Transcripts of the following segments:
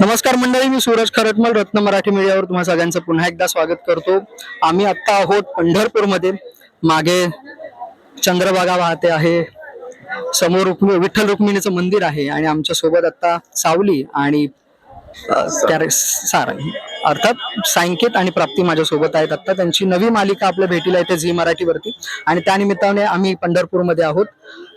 नमस्कार मंडळी मी सूरज खरटमल रत्न मराठी मीडियावर तुम्हा सगळ्यांचं पुन्हा एकदा स्वागत करतो. आम्ही आत्ता आहोत पंढरपूरमध्ये. मागे चंद्रभागा वाहते आहे. समोर रुक्मी विठ्ठल रुक्मिणीचं मंदिर आहे आणि आमच्यासोबत आत्ता सावली आणि त्या- सारंग अर्थात सांकेत आणि प्राप्ती माझ्या सोबत आहेत आता त्यांची नवी मालिका आपल्या भेटीला येते झी मराठीवरती. आणि त्या निमित्ताने आम्ही पंढरपूरमध्ये आहोत.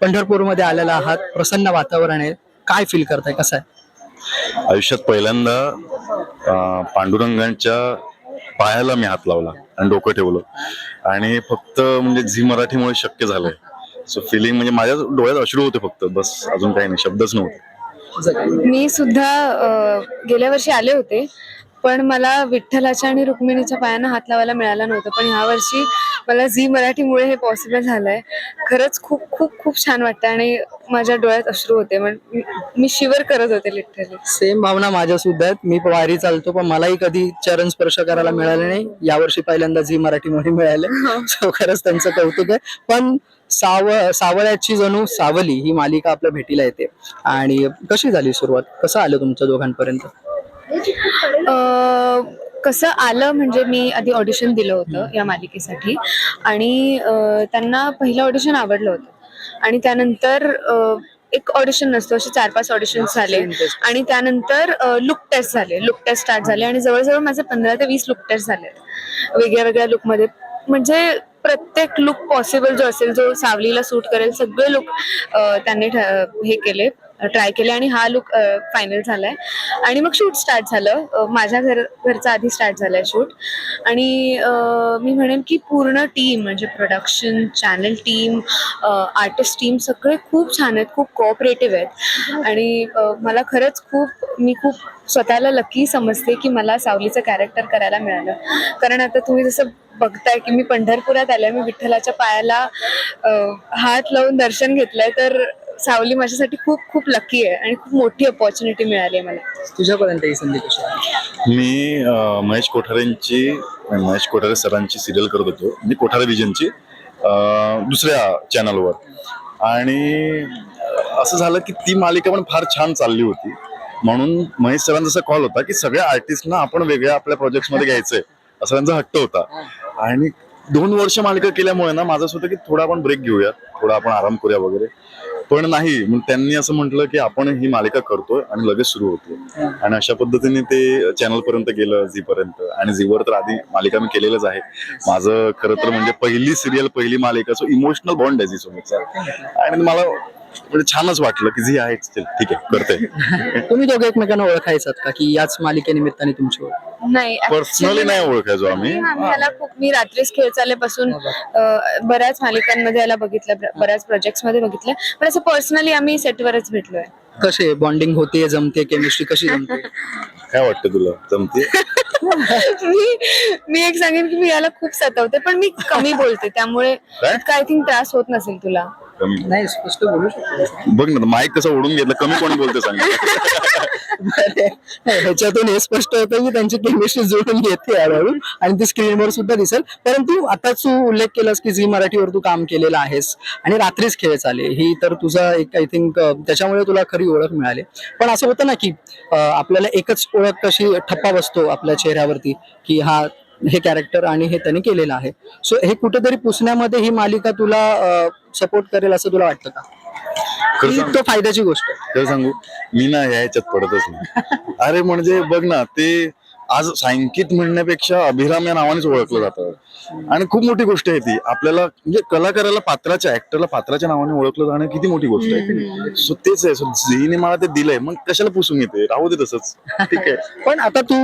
पंढरपूरमध्ये आलेला आहात. प्रसन्न वातावरण आहे. काय फील करताय? कसं आहे? आयुष्यात पहिल्यांदा पांडुरंगांच्या पायाला मी हात लावला आणि डोकं ठेवलं. आणि फक्त म्हणजे झी मराठीमुळे शक्य झालंय. सो फिलिंग म्हणजे माझ्या डोळ्यात अश्रू होते फक्त. बस अजून काही नाही. शब्दच नव्हते. मी सुद्धा गेल्या वर्षी आले होते. पण मला विठ्ठलाच्या आणि रुक्मिणीच्या पायांना हात लावायला मिळाला नव्हतं. पण ह्या वर्षी मला झी मराठीमुळे हे पॉसिबल झालंय. खरंच खूप खूप खूप छान वाटतं आणि माझ्या डोळ्यात अश्रू होते. मी- शिवर करत होते लिटरली सेम भावना माझ्या सुद्धा आहेत. मी वारी चालतो पण मलाही कधी चरण स्पर्श करायला मिळाले नाही. यावर्षी पहिल्यांदा झी मराठीमध्ये मिळाले. खरंच त्यांचं कौतुक आहे. पण साव सावळ्याची जणू सावली ही मालिका आपल्या भेटीला येते. आणि कशी झाली सुरुवात? कसं आलं तुमच्या दोघांपर्यंत? कसं आलं म्हणजे मी आधी ऑडिशन दिलं होतं या मालिकेसाठी. आणि त्यांना पहिलं ऑडिशन आवडलं होतं. आणि त्यानंतर एक ऑडिशन नसतो असे चार पाच ऑडिशन झाले. आणि त्यानंतर लुक टेस्ट झाले. लुक टेस्ट स्टार्ट झाले. आणि जवळजवळ माझे पंधरा ते वीस लुक टेस्ट झाले वेगळ्या वेगळ्या लुकमध्ये म्हणजे प्रत्येक लुक पॉसिबल जो असेल जो सावलीला सूट करेल सगळे लुक त्यांनी हे केले. ट्राय केले आणि हा लुक फायनल झालाय. आणि मग शूट स्टार्ट झालं. माझ्या घर घरचा आधी स्टार्ट झालाय शूट. आणि मी म्हणेन की पूर्ण टीम म्हणजे production channel team artist team सगळे खूप छान आहेत खूप कोऑपरेटिव्ह आहेत. आणि मला खरंच खूप मी खूप स्वतःला लकी समजते की मला सावलीचं कॅरेक्टर करायला मिळालं. कारण आता तुम्ही जसं बघताय की मी पंढरपुरात आले मी विठ्ठलाच्या पायाला हात लावून दर्शन घेतलंय तर सावली माझ्यासाठी खूप खूप लकी आहे आणि खूप मोठी अपॉर्च्युनिटी मिळाली आहे मला. तुझ्यापर्यंत ही संधी कशी आली? मी अं, महेश कोठारेंची महेश कोठारे सरांची सिरियल करत होतो. म्हणजे कोठारे विजनची अं, दुसऱ्या चॅनलवर आणि अं, असं झालं की ती मालिका पण फार छान चालली होती. म्हणून महेश सरांचा असा कॉल होता की सगळ्या आर्टिस्टना आपण वेगळ्या आपल्या प्रोजेक्टमध्ये घ्यायचंय. असं त्यांचा हट्ट होता. आणि दोन वर्ष मालिका केल्यामुळे ना माझं असं होतं की थोडा आपण ब्रेक घेऊया थोडा आपण आराम करूया वगैरे. पण नाही मग त्यांनी असं म्हटलं की आपण ही मालिका करतोय आणि लगेच सुरू होतोय. आणि अशा पद्धतीने ते चॅनल पर्यंत गेलं झी पर्यंत. आणि झीवर तर आधी मालिका मी केलेलंच आहे. माझं खरं तर म्हणजे पहिली सिरियल पहिली मालिका सो इमोशनल बॉन्ड आहे झी सोबतचा. आणि मला म्हणजे छानच वाटलं की झी आहे चल, ठीक आहे करते तुम्ही दोघे एकमेकांना ओळखायचात का? की याच मालिकेनिमित्ताने तुमची ओळख? नाही पर्सनली actually नाही ओळखायचो आम्ही. आम्ही याला खूप मी रात्रीच खेळ चालल्यापासून बऱ्याच मालिकांमध्ये याला बघितलं बऱ्याच प्रोजेक्ट्समध्ये बघितलं. पण असं पर्सनली आम्ही सेटवरच भेटलोय. कसे बॉन्डिंग होते जमते केमिस्ट्री कशी जमते? काय वाटतं तुला? जमते? मी मी एक सांगेन की मी याला खूप सतवते पण मी कमी बोलते त्यामुळे काय? काय थिंक त्रास होत नसेल तुला. कमी नाही स्पष्ट बोलू शकतो. बघ ना माईक कसं ओढून घेतलं कमी कोणी बोलते सांग. ह्याच्यातून हे स्पष्ट होतं की त्यांची केमिस्ट्री जुळून येते हळूहळू आणि ती स्क्रीनवर सुद्धा दिसेल. परंतु आता तू उल्लेख केलास की झी मराठीवर तू काम केलेलं आहेस. आणि रात्रीच खेळ चाले ही तर तुझा एक आय थिंक त्याच्यामुळे तुला खरी ओळख मिळाली. पण असं होतं ना की आपल्याला एकच ओळख कशी ठप्पा बसतो आपल्या चेहऱ्यावरती की हा हे कॅरेक्टर आणि हे त्याने केलेलं आहे. सो हे कुठेतरी पुसण्यामध्ये ही मालिका तुला सपोर्ट करेल असं तुला वाटतं का? तो फायद्याची गोष्ट खरं सांगू मी ना ह्या ह्याच्यात पडतच नाही. अरे म्हणजे बघ ना ते आज सांकित म्हणण्यापेक्षा अभिराम या नावानेच ओळखलं जातं. आणि खूप मोठी गोष्ट आहे ती. आपल्याला म्हणजे कलाकाराला पात्राच्या ऍक्टरला पात्राच्या नावाने ओळखलं जाणं किती मोठी गोष्ट आहे. सो तेच आहे. सो झीने मला ते दिलंय. मग कशाला पुसून येते राहू दे तसंच. ठीक आहे. पण आता तू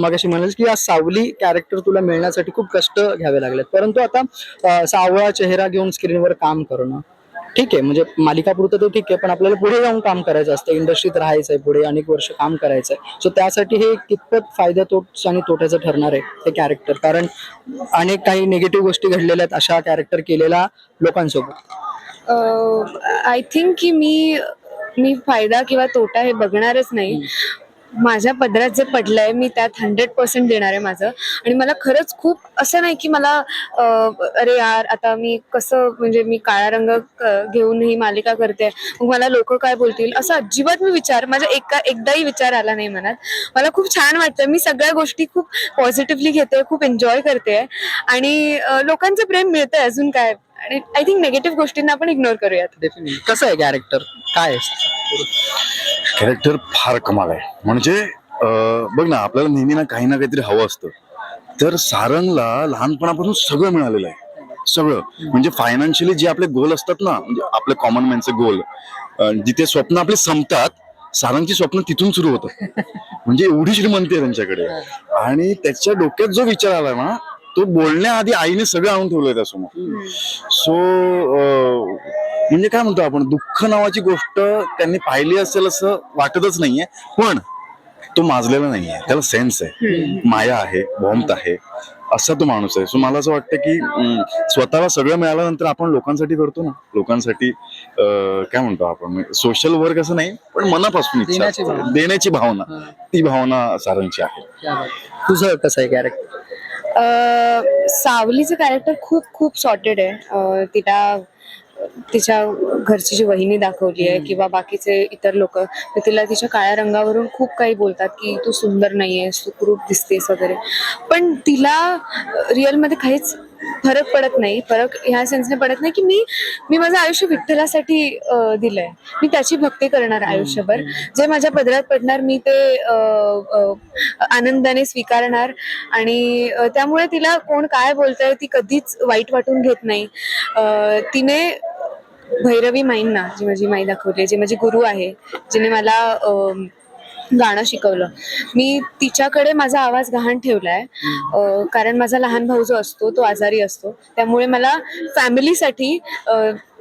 मगाशी म्हणालीस की या सावली कॅरेक्टर तुला मिळण्यासाठी खूप कष्ट घ्यावे लागलेत. परंतु आता सावळा चेहरा घेऊन स्क्रीनवर काम करणं ठीक आहे म्हणजे मालिकापुरतं तर ठीक आहे पण आपल्याला पुढे जाऊन काम करायचं असतं. इंडस्ट्रीत राहायचंय पुढे अनेक वर्ष काम करायचंय. सो त्यासाठी हे कितपत फायदा तोट आणि तोट्याचं ठरणार आहे ते कॅरेक्टर कारण अनेक काही निगेटिव्ह गोष्टी घडलेल्या आहेत अशा कॅरेक्टर केलेल्या लोकांसोबत. आय थिंक की मी मी फायदा किंवा तोटा हे बघणारच नाही. माझ्या पदरात जे पडलंय मी त्यात हंड्रेड पर्सेंट देणार आहे माझं. आणि मला खरंच खूप असं नाही की मला अरे यार आता मी कसं म्हणजे मी काळा रंग क- घेऊन ही मालिका करते. मग मला लोक काय बोलतील? असं अजिबात मी विचार माझ्या एका एकदाही विचार आला नाही मनात. मला खूप छान वाटतं मी सगळ्या गोष्टी खूप पॉझिटिव्हली घेते खूप एन्जॉय करते. आणि लोकांचं प्रेम मिळतंय अजून काय. आणि आय थिंक नेगेटिव्ह गोष्टींना आपण इग्नोर करूयात. डेफिनेटली कसं आहे कॅरेक्टर काय आहे? कॅरेक्टर फार कमाल आहे. म्हणजे अं, बघ ना आपल्याला नेहमी ना काही ना काहीतरी हवं असतं. तर सारंगला लहानपणापासून सगळं मिळालेलं आहे. सगळं. म्हणजे फायनान्शियली जे आपले गोल असतात ना म्हणजे आपले कॉमन मॅनचे गोल जिथे स्वप्न आपले संपतात सारंगची स्वप्न तिथून सुरू होतात म्हणजे एवढी श्रीमंती आहे त्यांच्याकडे. आणि त्याच्या डोक्यात जो विचार आला ना तो बोलण्याआधी आईने सगळं आणून ठेवलंय त्यासमोर. सो म्हणजे काय म्हणतो आपण दुःख नावाची गोष्ट त्यांनी पाहिली असेल असं वाटतच नाहीये पण तो माजलेला नाहीये. त्याला सेन्स आहे. माया आहे वॉम्त आहे असा तो माणूस आहे. सो मला असं वाटतं की स्वतःला सगळं मिळाल्यानंतर आपण लोकांसाठी करतो ना. लोकांसाठी काय म्हणतो आपण सोशल वर्क असं नाही पण मनापासून देण्याची. भावना. ती भावना सारंगची आहे. तुझं कसं आहे कॅरेक्टर सावलीचं कॅरेक्टर खूप खूप सॉर्टेड आहे. तिला तिच्या घरची जी वहिनी दाखवली आहे किंवा बाकीचे इतर लोक तिला तिच्या काळ्या रंगावरून खूप काही बोलतात की तू सुंदर नाहीयेस तू क्रूप दिसतेस वगैरे. पण तिला रिअलमध्ये काहीच फरक पडत नाही. फरक ह्या सेन्सने पडत नाही की मी मी माझं आयुष्य विठ्ठलासाठी दिलंय. मी त्याची भक्ती करणार आयुष्यभर. जे माझ्या पदरात पडणार मी ते आनंदाने स्वीकारणार आणि त्यामुळे तिला कोण काय बोलतंय ती कधीच वाईट वाटून घेत नाही. तिने भैरवी माईंना जी माझी माई दाखवली जी माझी गुरु आहे जिने मला गाणं शिकवलं. मी तिच्याकडे माझा आवाज गहाण ठेवलाय. आहे कारण माझा लहान भाऊ जो असतो तो आजारी असतो. त्यामुळे मला फॅमिलीसाठी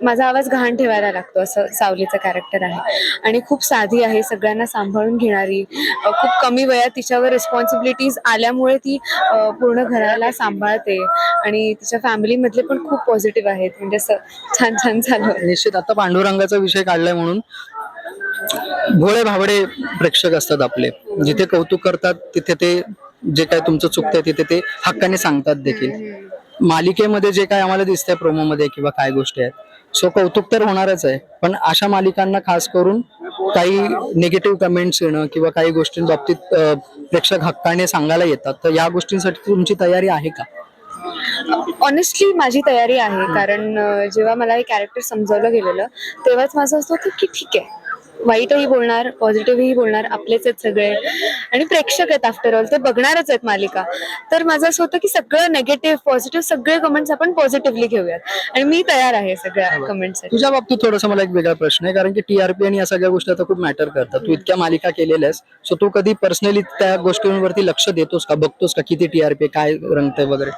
माझा आवाज गहाण ठेवायला लागतो असं सावलीचं कॅरेक्टर आहे. आणि खूप साधी आहे सगळ्यांना सांभाळून घेणारी. खूप कमी वयात तिच्यावर रिस्पॉन्सिबिलिटीज आल्यामुळे ती पूर्ण घराला सांभाळते. आणि तिच्या फॅमिलीमधले पण खूप पॉझिटिव्ह आहेत. म्हणजे असं छान छान झालं. निश्चित. आता पांडुरंगाचा विषय काढलाय म्हणून भोळे भावडे प्रेक्षक असतात आपले. जिथे कौतुक करतात तिथे ते जे काय तुमचं चुकतंय तिथे ते हक्काने सांगतात देखील. मालिकेमध्ये जे काय आम्हाला दिसतंय प्रोमो मध्ये किंवा काय गोष्टी आहेत सो कौतुक तर होणारच आहे. पण अशा मालिकांना खास करून काही निगेटिव्ह कमेंट्स येणं किंवा काही गोष्टींबाबतीत अं, प्रेक्षक हक्काने सांगायला येतात तर या गोष्टींसाठी तुमची तयारी आहे का? ऑनेस्टली माझी तयारी आहे. कारण जेव्हा मला हे कॅरेक्टर समजवलं गेलेलं तेव्हाच माझं असं होतं की ठीक आहे. वाईटही बोलणार पॉझिटिव्हही बोलणार आपलेच आहेत सगळे. आणि प्रेक्षक आहेत आफ्टर ऑल ते बघणारच आहेत मालिका. तर माझं असं होतं की सगळं नेगेटिव्ह पॉझिटिव्ह सगळे कमेंट्स आपण पॉझिटिव्हली घेऊयात. आणि मी तयार आहे सगळ्या कमेंट्स तुझ्या बाबतीत थोडासा मला एक वेगळा प्रश्न आहे कारण की टीआरपी आणि या सगळ्या गोष्टी आता खूप मॅटर करतात. तू इतक्या मालिका केलेल्या आहेस सो तू कधी पर्सनली त्या गोष्टींवरती लक्ष देतोस का बघतोस का किती टीआरपी काय रंगतंय वगैरे?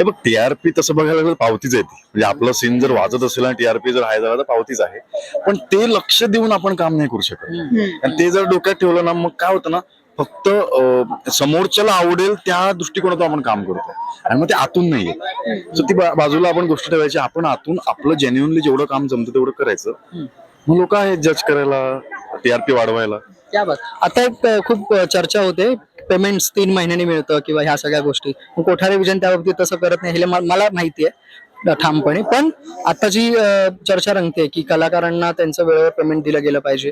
हे बघ टीआरपी तसं बघायला गेलं पावतीच आहे ती. म्हणजे आपलं सीन जर वाजत असेल आणि टीआरपी जर हाय झाला तर पावतीच आहे. पण ते लक्ष देऊन आपण काम नाही करू शकत. आणि ते जर डोक्यात ठेवलं ना मग काय होतं ना फक्त समोरच्याला आवडेल त्या दृष्टिकोनातून आपण काम करतो आणि मग ते आतून नाही येत सो ती बाजूला आपण गोष्ट ठेवायची आपण आतून आपलं जेन्युनली जेवढं काम जमतं तेवढं करायचं. मग लोक आहेत जज करायला टीआरपी वाढवायला. आता एक खूप चर्चा होते. पेमेंट तीन महिन्यांनी मिळतं किंवा ह्या सगळ्या गोष्टी. कोठारे विजन त्या बाबतीत तसं करत नाही हे मला माहिती आहे ठामपणे. पण आता जी चर्चा रंगते की कलाकारांना त्यांचं वेळेवर पेमेंट दिलं गेलं पाहिजे.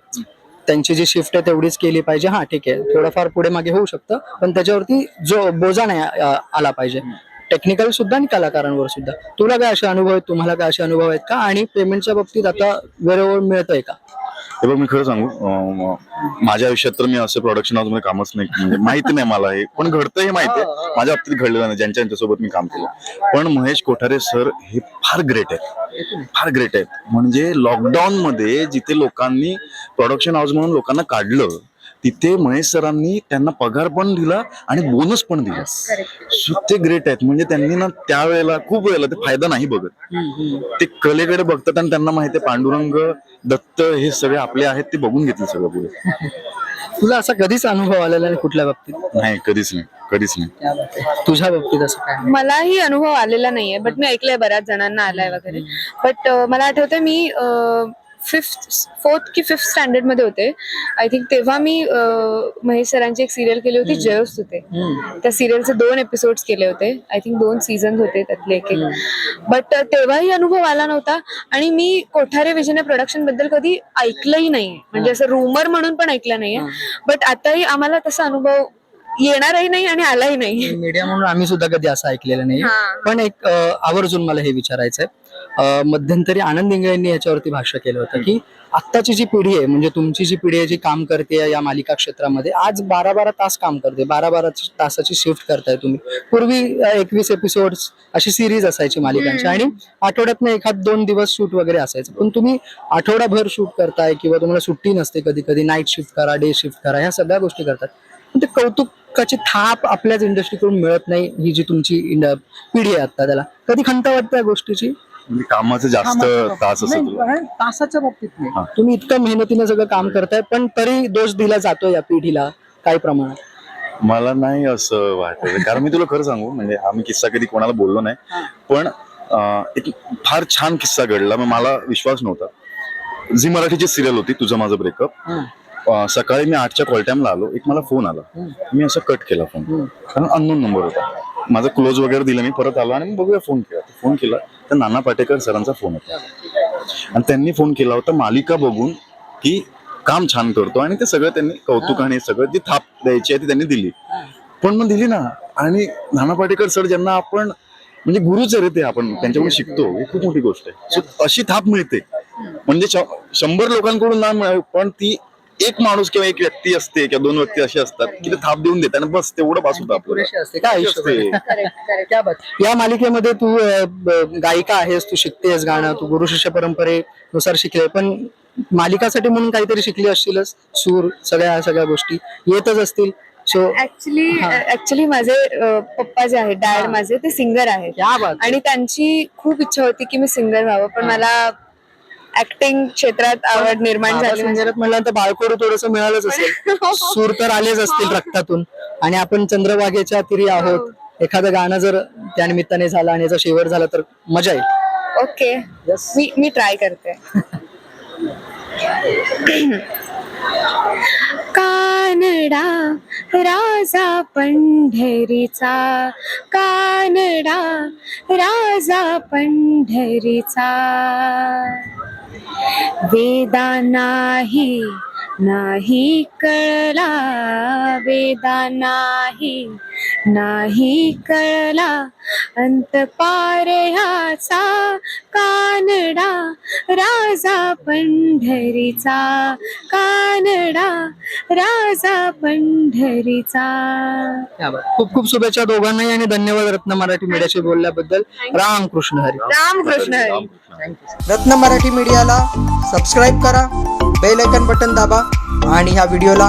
त्यांची जी शिफ्ट आहे तेवढीच केली पाहिजे. हा ठीक आहे. थोडंफार पुढे मागे होऊ शकतं पण त्याच्यावरती जो बोजा नाही आला पाहिजे. टेक्निकल सुद्धा आणि कलाकारांवर सुद्धा. तुला काय असे अनुभव आहेत? तुम्हाला काय असे अनुभव आहेत का? आणि पेमेंटच्या बाबतीत आता वेळेवर मिळतंय का? हे बघ मी खरं सांगू माझ्या आयुष्यात तर मी असं प्रोडक्शन हाऊसमध्ये कामच नाही म्हणजे माहिती नाही मला हे. पण घडतं हे माहिती आहे. माझ्या बाबतीत घडलेलं नाही. ज्यांच्या यांच्यासोबत मी काम केलं. पण महेश कोठारे सर हे फार ग्रेट आहेत. फार ग्रेट आहेत. म्हणजे लॉकडाऊन मध्ये जिथे लोकांनी प्रोडक्शन हाऊस म्हणून लोकांना काढलं तिथे महेश सरांनी त्यांना पगार पण दिला आणि बोनस पण दिला. सो ते ग्रेट आहेत. म्हणजे त्यांनी ना त्यावेळेला खूप वेळेला ते फायदा नाही बघत. ते कलेकडे बघतात आणि त्यांना माहिती आहे पांडुरंग दत्त हे सगळे आपले आहेत ते बघून घेतील सगळं पुढे. तुला असा कधीच अनुभव आलेला नाही कुठल्या बाबतीत? नाही कधीच नाही कधीच नाही. तुझ्या बाबतीत असं काय? मलाही अनुभव आलेला नाहीये बट मी ऐकलंय बऱ्याच जणांना आलाय वगैरे. बट मला आठवतंय मी अं, फिफ्थ फोर्थ की फिफ्थ स्टँडर्डमध्ये होते. आय थिंक तेव्हा मी महेश सरांची एक सिरियल केली होती जयस होते. त्या सिरियलचे दोन एपिसोड्स केले होते. आय थिंक दोन सीझन होते त्यातले एक एक. बट तेव्हाही अनुभव आला नव्हता. आणि मी कोठारे विजय प्रोडक्शनबद्दल कधी ऐकलंही नाही म्हणजे असं रूमर म्हणून पण ऐकलं नाहीये. बट आताही आम्हाला तसा अनुभव येणारही नाही आणि आलाही नाही. मीडिया म्हणून आम्ही सुद्धा कधी असं ऐकलेलं नाही. पण एक आवर्जून मला हे विचारायचंय. मध्यंतरी आनंद इंगळे यांनी याच्यावरती भाष्य केलं होतं की आत्ताची जी पिढी आहे म्हणजे तुमची जी पिढी आहे जी काम करते या मालिका क्षेत्रामध्ये आज बारा बारा तास काम करते बारा बारा तासाची शिफ्ट करताय तुम्ही. पूर्वी एकवीस एपिसोड अशी सिरीज असायची मालिकांची आणि आठवड्यातनं एखाद दोन दिवस शूट वगैरे असायचं. पण तुम्ही आठवडाभर शूट करताय किंवा तुम्हाला सुट्टी नसते कधी कधी नाईट शिफ्ट करा डे शिफ्ट करा ह्या सगळ्या गोष्टी करतात. पण ते कौतुकाची थाप आपल्याच इंडस्ट्रीकडून मिळत नाही ही जी तुमची पिढी आहे आता त्याला. कधी खंत वाटतं या गोष्टीची? म्हणजे कामाचे जास्त तास नाही, पण तासाच्या बाबतीत हा. नाही तुम्ही इतकं मेहनतीने सगळं काम करताय पण तरी दोष दिला जातो या पिढीला काही प्रमाणात. मला नाही असं वाटत. कारण मी तुला खरं सांगू म्हणजे आम्ही किस्सा कधी कोणाला बोललो नाही पण अं, एक फार छान किस्सा घडला. मग मला विश्वास नव्हता. झी मराठीची सिरियल होती तुझं माझं ब्रेकअप हं. सकाळी मी आठच्या कॉल टाइमला आलो. एक मला फोन आला. मी असं कट केला फोन कारण अननोन नंबर होता. माझा क्लोज वगैरे दिला मी परत आलो आणि मग बघूया फोन केला. फोन केला तर नाना पाटेकर सरांचा फोन होता. आणि त्यांनी फोन केला होता मालिका बघून की काम छान करतो. आणि ते सगळं त्यांनी कौतुक आणि सगळं जी थाप द्यायची आहे ती त्यांनी दिली. पण मग दिली ना. आणि नाना पाटेकर सर ज्यांना आपण म्हणजे गुरुच आहे रे ते आपण त्यांच्याकडून शिकतो. ही खूप मोठी गोष्ट आहे. अशी थाप मिळते. म्हणजे शंभर लोकांकडून ना मिळावी, पण ती एक माणूस किंवा एक व्यक्ती असते किंवा दोन व्यक्ती अशी असतात की ते थाप देऊन देतात आणि बस तेवढं पास होतं आपल्याला असते. आयुष्य असते. क्या बात. या मालिकेमध्ये तू अ, ब- गायिका आहेस तू शिकतेस गाणं तू गुरु शिष्य परंपरेनुसार शिकले पण मालिकासाठी म्हणून काहीतरी शिकली असतीलच सूर सगळ्या सगळ्या गोष्टी. येतच असतील. सो ऍक्च्युली ऍक्च्युली माझे अं, पप्पा जे आहेत डॅड माझे ते सिंगर आहेत. बात आणि त्यांची खूप इच्छा होती की मी सिंगर व्हावं पण मला ऍक्टिंग क्षेत्रात आवड निर्माण झाली. सिंगरात म्हणल्यानंतर बाळकोड थोडस मिळालंच असेल. सूर तर आलेच असतील रक्तातून. आणि आपण चंद्रभागेच्या तिरी आहोत. एखादं गाणं जर त्या निमित्ताने झालं आणि याचा शेवट झाला तर मजा येईल. ओके. मी मी ट्राय करते. कानडा राजा पंढरीचा. कानडा राजा पंढरीचा. वेदा नाही नाही कळला. वेदा नाही नाही कळला अंत पार ह्याचा कानडा राजा पंढरीचा कानडा राजा पंढरीचा. खूप खूप शुभेच्छा दोघांनाही आणि धन्यवाद रत्न मराठी मीडियाशी बोलल्याबद्दल. रामकृष्ण हरी. रामकृष्ण हरी. रत्न मराठी मीडियाला सबस्क्राईब करा बेल आयकन बटन दाबा आणि ह्या व्हिडिओला